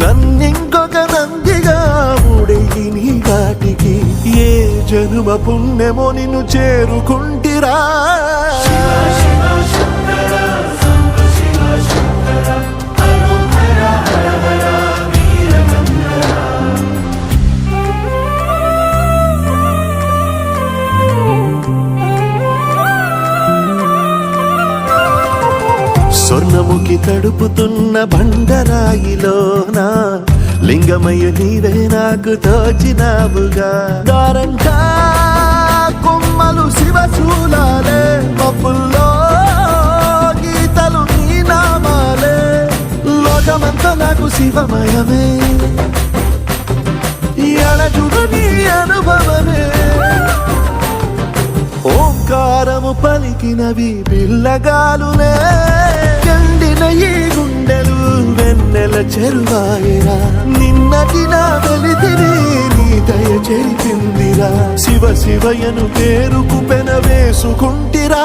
నన్నింకొక నందిగా ముడెయ్యి నీ వాటికి ఏ జనుమ పుణ్యమో నిన్ను చేరుకుంటిరా. స్వర్ణముఖి తడుపుతున్న బండరాయిలోన లింగమయ్య నీవే నాకు తోచినావుగా. దారంగా కొమ్మలు శివశూలాలే మబ్బుల్లో గీతలు నీ నామాలే. లోకమంతా నాకు శివమయమే. ఎడచుడు నీ అనుభవమే. ఓంకారము పలికినవి పిల్లగాలునే ఎండిన ఈ గుండెలు వెన్నెల చెరువాయిరా. నిన్నటి నా వెలితిని నీ దయ చెరిపిందిరా. శివ శివయను పేరుకు పెన వేసుకుంటిరా.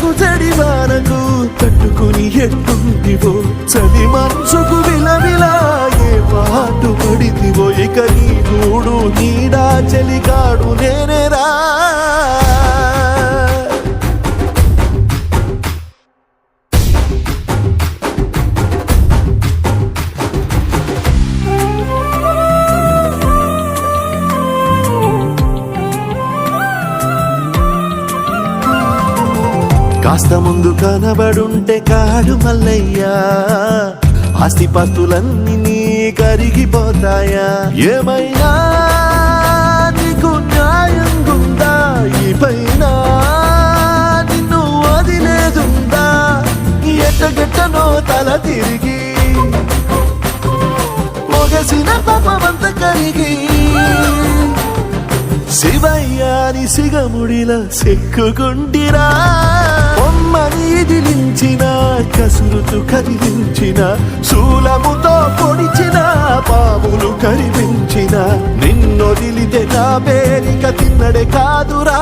ఎండకు చెడి వానకు తట్టుకుని ఎట్టుంటివో చలి కాస్త ముందు కనబడుంటే కాడు మల్లయ్యా. ఆస్తిపాస్తులన్నీ నీ కరిగిపోతాయా. ఏమైనా నీకు న్యాయం గుందా? ఈ పైన నిన్ను వదిలేదుందా? ఎట్టగెట్టనో తల తిరిగి. మొగసిన పాపమంత కరిగి. శివయ్యాని సిగముడిలా సిక్కుకుంటిరా బొమ్మని ఇదిలించిన కసురుతు కదిలించిన శూలముతో పొడిచిన పాములు కరిపించిన నిన్నొదిలితే నా పేరిక తిన్నడే కాదురా.